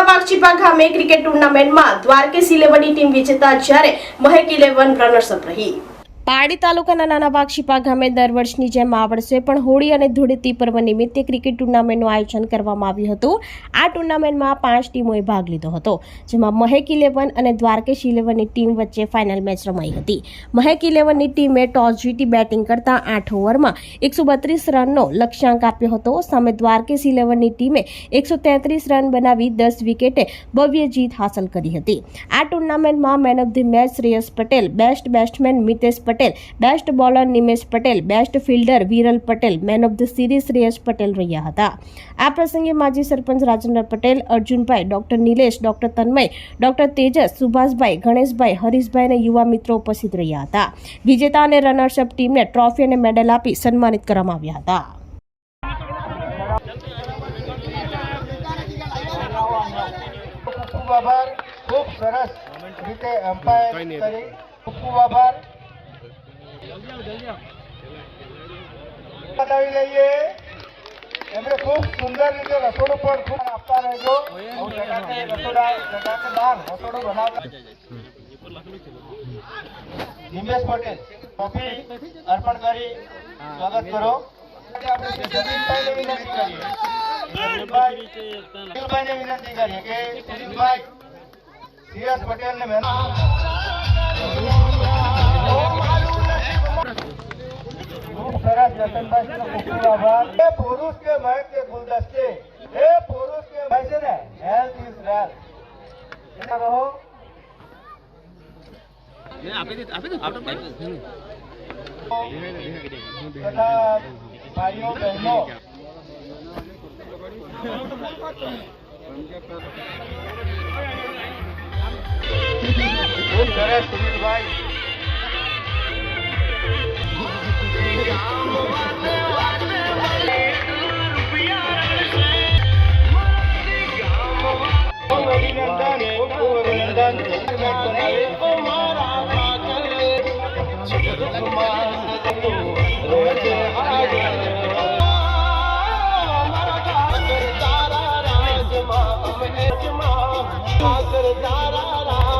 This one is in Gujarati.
નાના વાઘચીપા ગામે ક્રિકેટ ટુર્નામેન્ટમાં દ્વારકેશ ઇલેવનની ટીમ વિજેતા જ્યારે મહેક ઇલેવન રનર્સઅપ રહી. પારડી તાલુકાના નાના વાઘશીપા ગામે દર વર્ષની જેમ આ વર્ષે પણ હોળી અને ધૂળેટી પર્વ નિમિત્તે ક્રિકેટ ટુર્નામેન્ટનું આયોજન કરવામાં આવ્યું હતું. આ ટુર્નામેન્ટમાં પાંચ ટીમોએ ભાગ લીધો હતો, જેમાં મહેક ઇલેવન અને દ્વારકેશ ઇલેવનની ટીમ વચ્ચે ફાઇનલ મેચ રમાઈ હતી. મહેક ઇલેવનની ટીમે ટોસ જીતી બેટિંગ કરતા આઠ ઓવરમાં એકસો બત્રીસ રનનો લક્ષ્યાંક આપ્યો હતો. સામે દ્વારકેશ ઇલેવનની ટીમે એકસો તેત્રીસ રન બનાવી દસ વિકેટે ભવ્ય જીત હાંસલ કરી હતી. આ ટુર્નામેન્ટમાં man of the match Shreyas Patel, best batsman Mitesh Patel, best bowler Nimesh Patel, best fielder Viral Patel, man of the series Shreyas Patel રહ્યા હતા. આ પ્રસંગે માજી sarpanch Rajendra Patel, Arjunbhai, doctor Nilesh, doctor Tanmay, doctor Tejas, Subhashbhai, Ganeshbhai, Harishbhai અને યુવા મિત્રો ઉપસ્થિત રહ્યા હતા. વિજેતા અને રનર્સઅપ ટીમને ટ્રોફી અને મેડલ આપી સન્માનિત કરવામાં આવ્યા હતા. ખૂબ આભાર. સરસ રીતે એમ્પાયર કરી. ખૂબ ખૂબ આભાર. બતાવી લઈએ. એમણે ખૂબ સુંદર રીતે રસોડું પણ ખૂબ આપતા રહેજો. રસોડા બનાવતા નિમેશ પટેલ કોફી અર્પણ કરી. સ્વાગત કરો. આપણે વિનંતી કરીએ. વિનંતી કરીએ કે સુનિલભાઈ પટેલ પટેલને મહેનત સરસ જતનભાઈ ખૂબ આભાર. ને ભાઈઓ બહેનો. ખૂબ સરસ સુનિલભાઈ ખૂબ અભિનંદન ખૂબ ખૂબ અભિનંદન